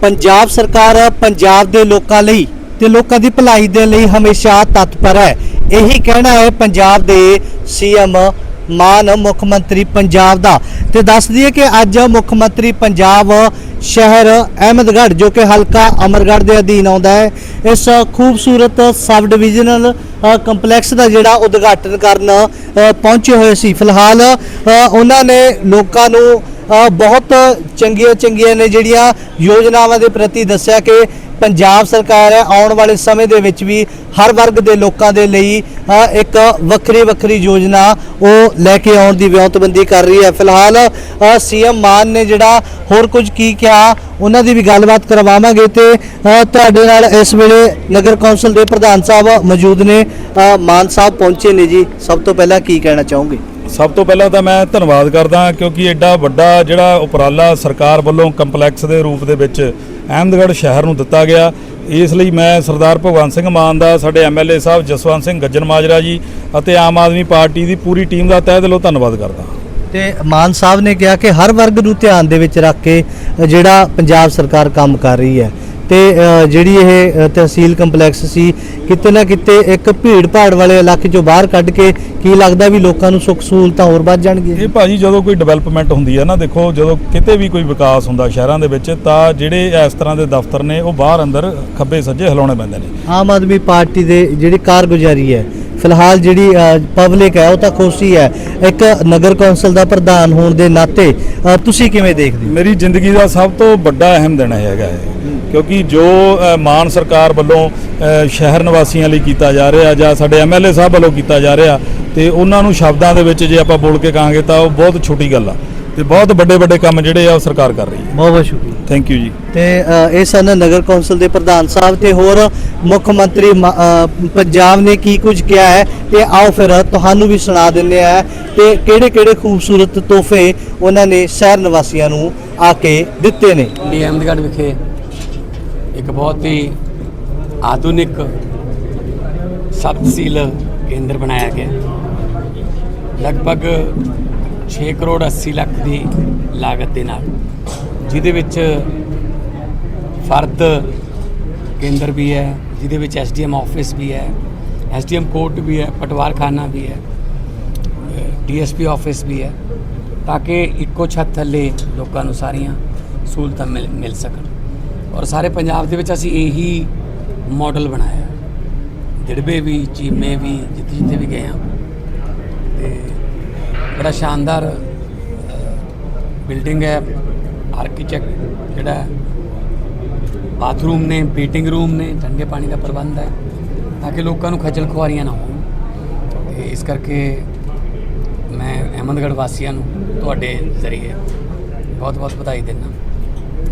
ਪੰਜਾਬ ਸਰਕਾਰ ਪੰਜਾਬ ਦੇ ਲੋਕਾਂ ਲਈ ਤੇ ਲੋਕਾਂ ਦੀ ਭਲਾਈ ਦੇ ਲਈ ਹਮੇਸ਼ਾ ਤਤਪਰ ਹੈ। ਇਹੀ ਕਹਿਣਾ ਹੈ ਪੰਜਾਬ ਦੇ ਸੀਐਮ ਮਾਨ ਮੁੱਖ ਮੰਤਰੀ ਪੰਜਾਬ ਦਾ। ਤੇ ਦੱਸ ਦਈਏ ਕਿ ਅੱਜ ਮੁੱਖ ਮੰਤਰੀ ਪੰਜਾਬ ਸ਼ਹਿਰ ਅਹਿਮਦਗੜ੍ਹ, ਜੋ ਕਿ ਹਲਕਾ ਅਮਰਗੜ੍ਹ ਦੇ ਅਧੀਨ ਆਉਂਦਾ ਹੈ, ਇਸ ਖੂਬਸੂਰਤ ਸਬ ਡਿਵੀਜ਼ਨਲ ਕੰਪਲੈਕਸ ਦਾ ਜਿਹੜਾ ਉਦਘਾਟਨ ਕਰਨ ਪਹੁੰਚੇ ਹੋਏ ਸੀ। ਫਿਲਹਾਲ ਉਹਨਾਂ ਨੇ ਲੋਕਾਂ ਨੂੰ ਬਹੁਤ ਚੰਗੀਆਂ ਚੰਗੀਆਂ ਨੇ ਜਿਹੜੀਆਂ ਯੋਜਨਾਵਾਂ ਦੇ ਪ੍ਰਤੀ ਦੱਸਿਆ ਕਿ ਪੰਜਾਬ ਸਰਕਾਰ ਹੈ, ਆਉਣ ਵਾਲੇ ਸਮੇਂ ਦੇ ਵਿੱਚ ਵੀ ਹਰ ਵਰਗ ਦੇ ਲੋਕਾਂ ਦੇ ਲਈ ਇੱਕ ਵੱਖਰੀ ਵੱਖਰੀ ਯੋਜਨਾ ਉਹ ਲੈ ਕੇ ਆਉਣ ਦੀ ਵਿਉਂਤਬੰਦੀ ਕਰ ਰਹੀ ਹੈ। ਫਿਲਹਾਲ ਸੀਐਮ ਮਾਨ ਨੇ ਜਿਹੜਾ ਹੋਰ ਕੁਝ ਕੀ ਕਿਹਾ, ਉਹਨਾਂ ਦੀ ਵੀ ਗੱਲਬਾਤ ਕਰਵਾਵਾਂਗੇ ਤੇ ਤੁਹਾਡੇ ਨਾਲ ਇਸ ਵੇਲੇ ਨਗਰ ਕੌਂਸਲ ਦੇ ਪ੍ਰਧਾਨ ਸਾਹਿਬ ਮੌਜੂਦ ਨੇ। ਮਾਨ ਸਾਹਿਬ ਪਹੁੰਚੇ ਨੇ ਜੀ। ਸਭ ਤੋਂ ਪਹਿਲਾਂ ਕੀ ਕਹਿਣਾ ਚਾਹੋਗੇ? ਸਭ ਤੋਂ ਪਹਿਲਾਂ ਤਾਂ ਮੈਂ ਧੰਨਵਾਦ ਕਰਦਾ ਕਿਉਂਕਿ ਐਡਾ ਵੱਡਾ ਜਿਹੜਾ ਉਪਰਾਲਾ ਸਰਕਾਰ ਵੱਲੋਂ ਕੰਪਲੈਕਸ ਦੇ ਰੂਪ ਦੇ ਵਿੱਚ ਅਹਿਮਦਗੜ੍ਹ ਸ਼ਹਿਰ ਨੂੰ ਦਿੱਤਾ ਗਿਆ। ਇਸ ਲਈ ਮੈਂ ਸਰਦਾਰ ਭਗਵੰਤ ਸਿੰਘ ਮਾਨ ਦਾ, ਸਾਡੇ ਐਮਐਲਏ ਸਾਹਿਬ ਜਸਵੰਤ ਸਿੰਘ ਗੱਜਣ ਮਾਜਰਾ ਜੀ ਅਤੇ ਆਮ ਆਦਮੀ ਪਾਰਟੀ ਦੀ ਪੂਰੀ ਟੀਮ ਦਾ ਤਹਿ ਦਿਲੋਂ ਧੰਨਵਾਦ ਕਰਦਾ ਤੇ ਮਾਨ ਸਾਹਿਬ ਨੇ ਕਿਹਾ ਕਿ ਹਰ ਵਰਗ ਨੂੰ ਧਿਆਨ ਦੇ ਵਿੱਚ ਰੱਖ ਕੇ ਜਿਹੜਾ ਪੰਜਾਬ ਸਰਕਾਰ ਕੰਮ ਕਰ ਰਹੀ ਹੈ ਤੇ ਜਿਹੜੀ ਇਹ ਤਹਿਸੀਲ ਕੰਪਲੈਕਸ ਸੀ ਕਿਤੇ ਨਾ ਕਿਤੇ ਇੱਕ ਭੀੜ ਭਾੜ ਵਾਲੇ ਇਲਾਕੇ ਚੋਂ ਬਾਹਰ ਕੱਢ ਕੇ ਕੀ ਲੱਗਦਾ ਵੀ ਲੋਕਾਂ ਨੂੰ ਸੁੱਖ ਸਹੂਲਤਾਂ ਹੋਰ ਵੱਧ ਜਾਣਗੀਆਂ? ਇਹ ਭਾਜੀ ਜਦੋਂ ਕੋਈ ਡਿਵੈਲਪਮੈਂਟ ਹੁੰਦੀ ਹੈ ਨਾ ਦੇਖੋ ਜਦੋਂ ਕਿਤੇ ਵੀ ਕੋਈ ਵਿਕਾਸ ਹੁੰਦਾ ਸ਼ਹਿਰਾਂ ਦੇ ਵਿੱਚ ਤਾਂ ਜਿਹੜੇ ਇਸ ਤਰ੍ਹਾਂ ਦੇ ਦਫ਼ਤਰ ਨੇ ਉਹ ਬਾਹਰ ਅੰਦਰ ਖੱਬੇ ਸੱਜੇ ਹਿਲਾਉਣੇ ਪੈਂਦੇ ਨੇ। ਆਮ ਆਦਮੀ ਪਾਰਟੀ ਦੇ ਜਿਹੜੀ ਕਾਰਗੁਜ਼ਾਰੀ ਹੈ ਫਿਲਹਾਲ ਜਿਹੜੀ ਪਬਲਿਕ ਹੈ ਉਹ ਤਾਂ ਖੁਸ਼ੀ ਹੈ ਇੱਕ ਨਗਰ ਕੌਂਸਲ ਦਾ ਪ੍ਰਧਾਨ ਹੋਣ ਦੇ ਨਾਤੇ ਤੁਸੀਂ ਕਿਵੇਂ ਦੇਖਦੇ ਹੋ? ਮੇਰੀ ਜ਼ਿੰਦਗੀ ਦਾ ਸਭ ਤੋਂ ਵੱਡਾ ਅਹਿਮ ਦਿਨ ਹੈਗਾ ਇਹ। ਕਿਉਂਕਿ ਜੋ ਮਾਨ ਸਰਕਾਰ ਵੱਲੋਂ ਸ਼ਹਿਰ ਨਿਵਾਸੀਆਂ ਲਈ ਕੀਤਾ ਜਾ ਰਿਹਾ ਜਾਂ ਸਾਡੇ ਐਮਐਲਏ ਸਾਹਿਬ ਵੱਲੋਂ ਕੀਤਾ ਜਾ ਰਿਹਾ ਤੇ ਉਹਨਾਂ ਨੂੰ ਸ਼ਬਦਾਂ ਦੇ ਵਿੱਚ ਜੇ ਆਪਾਂ ਬੋਲ ਕੇ ਕਹਾਂਗੇ ਤਾਂ ਉਹ ਬਹੁਤ ਛੋਟੀ ਗੱਲ ਆ ਤੇ ਬਹੁਤ ਵੱਡੇ ਵੱਡੇ ਕੰਮ ਜਿਹੜੇ ਆ ਉਹ ਸਰਕਾਰ ਕਰ ਰਹੀ ਹੈ। ਬਹੁਤ ਬਹੁਤ ਸ਼ੁਕਰੀਆ। ਥੈਂਕ ਯੂ ਜੀ। ਤੇ ਇਹ ਸਨ ਨਗਰ ਕੌਂਸਲ ਦੇ ਪ੍ਰਧਾਨ ਸਾਹਿਬ ਤੇ ਹੋਰ ਮੁੱਖ ਮੰਤਰੀ ਪੰਜਾਬ ਨੇ ਕੀ ਕੁਝ ਕਿਹਾ ਹੈ ਤੇ ਆਓ ਫਿਰ ਤੁਹਾਨੂੰ ਵੀ ਸੁਣਾ ਦਿੰਦੇ ਆ ਤੇ ਕਿਹੜੇ ਕਿਹੜੇ ਖੂਬਸੂਰਤ ਤੋਹਫੇ ਉਹਨਾਂ ਨੇ ਸ਼ਹਿਰ ਨਿਵਾਸੀਆਂ ਨੂੰ ਆ ਕੇ ਦਿੱਤੇ ਨੇ। ਡੀ ਅਹਿਮਦਗੜ੍ਹ ਵਿਖੇ ਇੱਕ ਬਹੁਤ ਹੀ ਆਧੁਨਿਕ ਸਬ ਕੇਂਦਰ ਬਣਾਇਆ ਗਿਆ ਲਗਭਗ 6 ਕਰੋੜ 80 ਲੱਖ ਦੀ ਲਾਗਤ ਦੇ ਨਾਲ। ਜਿਹਦੇ ਵਿੱਚ ਫਰਦ ਕੇਂਦਰ ਵੀ ਹੈ, ਜਿਹਦੇ ਵਿੱਚ ਐਸਡੀਐਮ ਆਫਿਸ ਵੀ ਹੈ, ਐਸਡੀਐਮ ਕੋਰਟ ਵੀ ਹੈ, ਪਟਵਾਰਖਾਨਾ ਵੀ ਹੈ, ਡੀਐਸਪੀ ਆਫਿਸ ਵੀ ਹੈ, ਤਾਂ ਕਿ ਇੱਕੋ ਛੱਤ ਥੱਲੇ ਲੋਕਾਂ ਨੂੰ ਸਾਰੀਆਂ ਸਹੂਲਤਾਂ ਮਿਲ ਮਿਲ ਸਕਣ। ਔਰ ਸਾਰੇ ਪੰਜਾਬ ਦੇ ਵਿੱਚ ਅਸੀਂ ਇਹੀ ਮਾਡਲ ਬਣਾਇਆ। ਦਿੜਬੇ ਵੀ, ਚੀਮੇ ਵੀ, ਜਿੱਥੇ ਜਿੱਥੇ ਵੀ ਗਏ ਹਾਂ। ਤੇ ਬੜਾ ਸ਼ਾਨਦਾਰ ਬਿਲਡਿੰਗ ਹੈ ਆਰਕੀਟੈਕਟ ਜਿਹੜਾ ਬਾਥਰੂਮ ਨੇ ਮੀਟਿੰਗ ਰੂਮ ਨੇ, ਠੰਡੇ ਪਾਣੀ ਦਾ ਪ੍ਰਬੰਧ ਹੈ, ਤਾਂ ਕਿ ਲੋਕਾਂ ਨੂੰ ਖੱਜਲ ਖੁਆਰੀਆਂ ਨਾ ਹੋਣ। ਤੇ ਇਸ ਕਰਕੇ ਮੈਂ ਅਹਿਮਦਗੜ੍ਹ ਵਾਸੀਆਂ ਨੂੰ ਤੁਹਾਡੇ ਜ਼ਰੀਏ ਬਹੁਤ ਬਹੁਤ ਵਧਾਈ ਦਿੰਦਾ।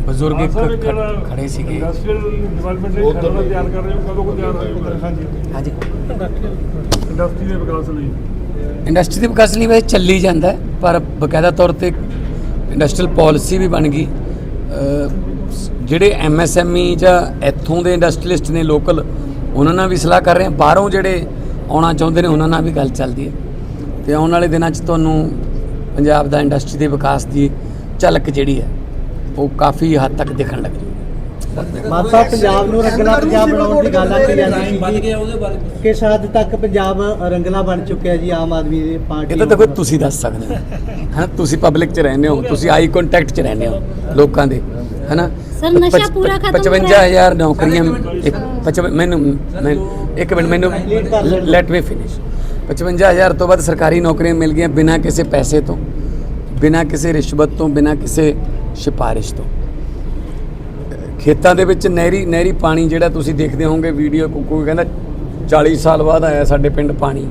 ਬਜ਼ੁਰਗ ਇੱਕ ਖ- ਖੜੇ ਸੀਗੇ। ਇੰਡਸਟਰੀਅਲ ਡਿਵੈਲਪਮੈਂਟ ਲਈ ਖਰੜਾ ਤਿਆਰ ਕਰ ਰਹੇ ਹੋ ਕਦੋਂ ਕੋ ਤਿਆਰ ਹੋਏਗਾ ਹਾਂਜੀ। ਹਾਂਜੀ। ਇੰਡਸਟਰੀ ਦੇ ਵਿਕਾਸ ਲਈ। ਇੰਡਸਟਰੀ ਦੇ ਵਿਕਾਸ ਲਈ ਵੈਸੇ ਚੱਲੀ ਜਾਂਦਾ ਹੈ, ਪਰ ਬਕਾਇਦਾ ਤੌਰ ਤੇ ਇੰਡਸਟਰੀਅਲ ਪਾਲਿਸੀ ਵੀ ਬਣ ਗਈ। ਅਹ, ਸ- ਜਿਹੜੇ ਐਮਐਸਐਮਈ ਜਾਂ ਇੱਥੋਂ ਦੇ ਇੰਡਸਟਰੀਲਿਸਟ ਨੇ ਲੋਕਲ ਉਹਨਾਂ ਨਾਲ ਵੀ ਸਲਾਹ ਕਰ ਰਹੇ ਹਾਂ। ਬਾਹਰੋਂ ਜਿਹੜੇ ਆਉਣਾ ਚਾਹੁੰਦੇ ਨੇ ਉਹਨਾਂ ਨਾਲ ਵੀ ਗੱਲ ਚੱਲਦੀ ਹੈ। ਤੇ ਆਉਣ ਵਾਲੇ ਦਿਨਾਂ 'ਚ ਤੁਹਾਨੂੰ ਪੰਜਾਬ ਦਾ ਇੰਡਸਟਰੀ ਦੇ ਵਿਕਾਸ ਦੀ ਝਲਕ ਜਿਹੜੀ ਹੈ ਉਹ ਕਾਫੀ ਹੱਦ ਤੱਕ ਦਿਖਣ ਲੱਗ ਜੂਗੀ ਮਾਤਾ ਪੰਜਾਬ ਨੂੰ ਰੰਗਲਾ ਪੰਜਾਬ ਬਣਾਉਣ ਦੀ ਗੱਲ ਆਖੀ ਜਾਂਦੀ ਸੀ ਕਿਸ ਹੱਦ ਤੱਕ ਪੰਜਾਬ ਰੰਗਲਾ ਬਣ ਚੁੱਕਿਆ ਜੀ ਆਮ ਆਦਮੀ ਦੀ ਪਾਰਟੀ ਇਹ ਤਾਂ ਦੇਖੋ ਤੁਸੀਂ ਦੱਸ ਸਕਦੇ ਹੋ। ਹਨਾ ਤੁਸੀਂ ਪਬਲਿਕ 'ਚ ਰਹਿੰਦੇ ਹੋ ਤੁਸੀਂ ਆਈ ਕੰਟੈਕਟ 'ਚ ਰਹਿੰਦੇ ਹੋ ਲੋਕਾਂ ਦੇ ਹਨਾ? ਸਰ, ਨਸ਼ਾ ਪੂਰਾ ਖਤਮ ਹੋ 55000 ਨੌਕਰੀਆਂ ਇੱਕ ਪਚਵ- ਮੈਨੂੰ ਮੈਂ ਇੱਕ ਮਿੰਟ ਮੈਨੂੰ ਲੈਟ ਮੀ ਫਿਨਿਸ਼ 55000 ਤੋਂ ਵੱਧ ਸਰਕਾਰੀ ਨੌਕਰੀਆਂ ਮਿਲ ਗਈਆਂ ਬਿਨਾਂ ਕਿਸੇ ਪੈਸੇ ਤੋਂ ਬਿਨਾਂ ਕਿਸੇ ਰਿਸ਼ਵਤ ਤੋਂ ਬਿਨਾਂ ਕਿਸੇ ਸਿਫਾਰਿਸ਼ ਤੋਂ। ਖੇਤਾਂ ਦੇ ਵਿੱਚ ਨਹਿਰੀ ਨਹਿਰੀ ਪਾਣੀ ਜਿਹੜਾ ਤੁਸੀਂ ਦੇਖਦੇ ਹੋਵੋਗੇ ਵੀਡੀਓ ਕੋਈ ਕਹਿੰਦਾ 40 ਸਾਲ ਬਾਅਦ ਆਇਆ ਸਾਡੇ ਪਿੰਡ ਪਾਣੀ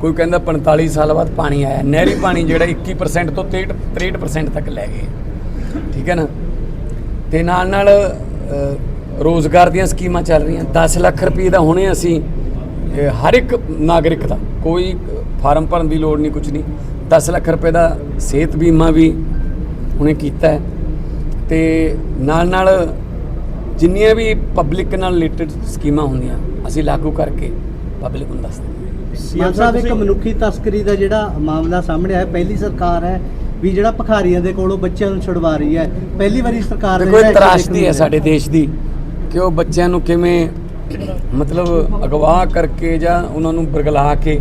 ਕੋਈ ਕਹਿੰਦਾ 45 ਸਾਲ ਬਾਅਦ ਪਾਣੀ ਆਇਆ। ਨਹਿਰੀ ਪਾਣੀ ਜਿਹੜਾ 21% ਤੋਂ 63 63% ਤੱਕ ਲੈ ਗਏ। ਠੀਕ ਹੈ ਨਾ? ਤੇ ਨਾਲ ਨਾਲ ਅ, ਰੋਜ਼ਗਾਰ ਦੀਆਂ ਸਕੀਮਾਂ ਚੱਲ ਰਹੀਆਂ। 10 ਲੱਖ ਰੁਪਏ ਦਾ ਹੁਣੇ ਅਸੀਂ ਹਰ ਇੱਕ ਨਾਗਰਿਕ ਦਾ ਕੋਈ ਫਾਰਮ ਭਰਨ ਦੀ ਲੋੜ ਨਹੀਂ ਕੁਝ ਨਹੀਂ। 10 ਲੱਖ ਰੁਪਏ ਦਾ ਸਿਹਤ ਬੀਮਾ ਵੀ ਹੁਣੇ ਕੀਤਾ ਹੈ। ਤੇ ਨਾਲ ਨਾਲ ਜਿੰਨੀਆਂ ਵੀ ਪਬਲਿਕ ਨਾਲ ਰਿਲੇਟਡ ਸਕੀਮਾਂ ਹੁੰਦੀਆਂ ਅਸੀਂ ਲਾਗੂ ਕਰਕੇ ਪਬਲਿਕ ਨੂੰ ਦੱਸਦੇ ਹਾਂ। ਸਾਹਿਬ ਇੱਕ ਮਨੁੱਖੀ ਤਸਕਰੀ ਦਾ ਜਿਹੜਾ ਮਾਮਲਾ ਸਾਹਮਣੇ ਆਇਆ ਪਹਿਲੀ ਸਰਕਾਰ ਹੈ ਵੀ ਜਿਹੜਾ ਭਖਾਰੀਆਂ ਦੇ ਕੋਲੋਂ ਬੱਚਿਆਂ ਨੂੰ ਛੁਡਵਾ ਰਹੀ ਹੈ। ਪਹਿਲੀ ਵਾਰੀ ਸਰਕਾਰ ਇਹ ਇਹ ਤਰਾਸ਼ਦੀ ਹੈ ਨੂੰ ਸਾਡੇ ਦੇਸ਼ ਦੀ ਕਿ ਉਹ ਬੱਚਿਆਂ ਨੂੰ ਕਿਵੇਂ ਮਤਲਬ ਅਗਵਾ ਕਰਕੇ ਜਾਂ ਉਹਨਾਂ ਨੂੰ ਬਰਗਲਾ ਕੇ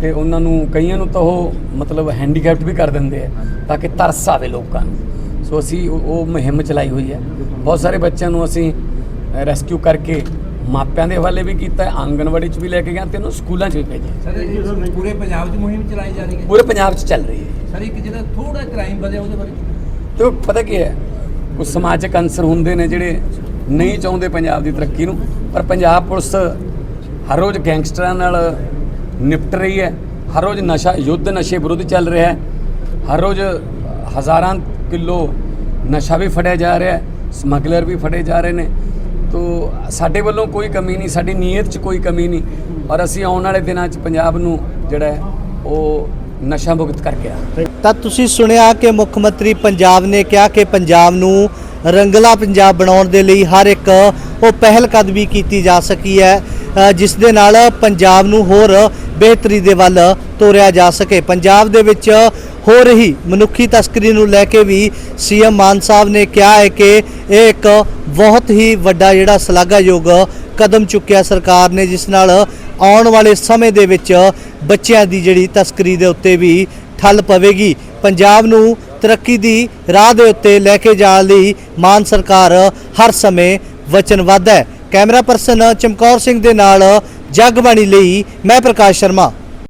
ਤੇ ਉਹਨਾਂ ਨੂੰ ਕਈਆਂ ਨੂੰ ਤਾਂ ਉਹ ਮਤਲਬ ਹੈਂਡੀਕੈਪਟ ਵੀ ਕਰ ਦਿੰਦੇ ਆ ਤਾਂ ਕਿ ਤਰਸ ਆਵੇ ਲੋਕਾਂ ਨੂੰ। ਸੋ ਅਸੀਂ ਉਹ ਉਹ ਮੁਹਿੰਮ ਚਲਾਈ ਹੋਈ ਹੈ। ਬਹੁਤ ਸਾਰੇ ਬੱਚਿਆਂ ਨੂੰ ਅਸੀਂ ਰੈਸਕਿਊ ਕਰਕੇ ਮਾਪਿਆਂ ਦੇ ਹਵਾਲੇ ਵੀ ਕੀਤਾ ਹੈ ਆਂਗਨਵਾੜੀ 'ਚ ਵੀ ਲੈ ਕੇ ਗਏ ਤੇ ਉਹਨੂੰ ਸਕੂਲਾਂ 'ਚ ਵੀ ਭੇਜਿਆ। ਸਰ ਪੂਰੇ ਪੰਜਾਬ 'ਚ ਮੁਹਿੰਮ ਚਲਾਈ ਜਾ ਰਹੀ ਹੈ ਪੂਰੇ ਪੰਜਾਬ 'ਚ ਚੱਲ ਰਹੀ ਹੈ। ਸਰ ਇੱਕ ਜਿਹੜਾ ਥੋੜਾ ਕ੍ਰਾਈਮ ਵਧਿਆ ਉਹਦੇ ਬਾਰੇ। ਤੇ ਉਹ ਪਤਾ ਕੀ ਹੈ? ਕੁਝ ਸਮਾਜਿਕ ਅੰਸਰ ਹੁੰਦੇ ਨੇ ਜਿਹੜੇ ਨਹੀਂ ਚਾਹੁੰਦੇ ਪੰਜਾਬ ਦੀ ਤਰੱਕੀ ਨੂੰ ਪਰ ਪੰਜਾਬ ਪੁਲਿਸ ਹਰ ਰੋਜ਼ ਗੈਂਗਸਟਰਾਂ ਨਾਲ ਨਿਪਟ ਰਹੀ ਹੈ। ਹਰ ਰੋਜ਼ ਨਸ਼ਾ, ਯੁੱਧ ਨਸ਼ੇ ਵਿਰੁੱਧ ਚੱਲ ਰਿਹਾ ਹੈ। ਹਰ ਰੋਜ਼ ਹਜ਼ਾਰਾਂ ਕਿਲੋ ਨਸ਼ਾ ਵੀ ਫੜਿਆ ਜਾ ਰਿਹਾ ਹੈ। ਸਮਗਲਰ ਵੀ ਫੜੇ ਜਾ ਰਹੇ ਨੇ। ਤੋ ਸਾਡੇ ਵੱਲੋਂ ਕੋਈ ਕਮੀ ਨਹੀਂ, ਸਾਡੀ ਨੀਅਤ 'ਚ ਕੋਈ ਕਮੀ ਨਹੀਂ। ਔਰ ਅਸੀਂ ਆਉਣ ਵਾਲੇ ਦਿਨਾਂ 'ਚ ਪੰਜਾਬ ਨੂੰ ਜਿਹੜਾ ਹੈ, ਉਹ ਨਸ਼ਾ ਮੁਕਤ ਕਰਕੇ ਆ ਤਾਂ ਤੁਸੀਂ ਸੁਣਿਆ ਕਿ ਮੁੱਖ ਮੰਤਰੀ ਪੰਜਾਬ ਨੇ ਕਿਹਾ ਕਿ ਪੰਜਾਬ ਨੂੰ ਰੰਗਲਾ ਪੰਜਾਬ ਬਣਾਉਣ ਦੇ ਲਈ ਹਰ ਇੱਕ ਉਹ ਪਹਿਲ ਕਦਮੀ ਕੀਤੀ ਜਾ ਸਕੀ ਹੈ। ਜਿਸ ਦੇ ਨਾਲ ਪੰਜਾਬ ਨੂੰ ਹੋਰ ਬਿਹਤਰੀ ਦੇ ਵੱਲ ਤੋਰਿਆ ਜਾ ਸਕੇ। ਪੰਜਾਬ ਦੇ ਵਿੱਚ ਹੋ ਰਹੀ ਮਨੁੱਖੀ ਤਸਕਰੀ ਨੂੰ ਲੈ ਕੇ ਵੀ ਸੀਐਮ ਮਾਨ ਸਾਹਿਬ ਨੇ ਕਿਹਾ ਹੈ ਕਿ ਇਹ ਇੱਕ ਬਹੁਤ ਹੀ ਵੱਡਾ ਜਿਹੜਾ ਸ਼ਲਾਘਾਯੋਗ ਕਦਮ ਚੁੱਕਿਆ ਸਰਕਾਰ ਨੇ, ਜਿਸ ਨਾਲ ਆਉਣ ਵਾਲੇ ਸਮੇਂ ਦੇ ਵਿੱਚ ਬੱਚਿਆਂ ਦੀ ਜਿਹੜੀ ਤਸਕਰੀ ਦੇ ਉੱਤੇ ਵੀ ਠੱਲ ਪਵੇਗੀ। ਪੰਜਾਬ ਨੂੰ ਤਰੱਕੀ ਦੀ ਰਾਹ ਦੇ ਉੱਤੇ ਲੈ ਕੇ ਜਾਣ ਲਈ ਮਾਨ ਸਰਕਾਰ ਹਰ ਸਮੇਂ ਵਚਨਬੱਧ ਹੈ। ਕੈਮਰਾ ਪਰਸਨ ਚਮਕੌਰ ਸਿੰਘ ਦੇ ਨਾਲ ਜਗਬਾਣੀ ਲਈ ਮੈਂ ਪ੍ਰਕਾਸ਼ ਸ਼ਰਮਾ।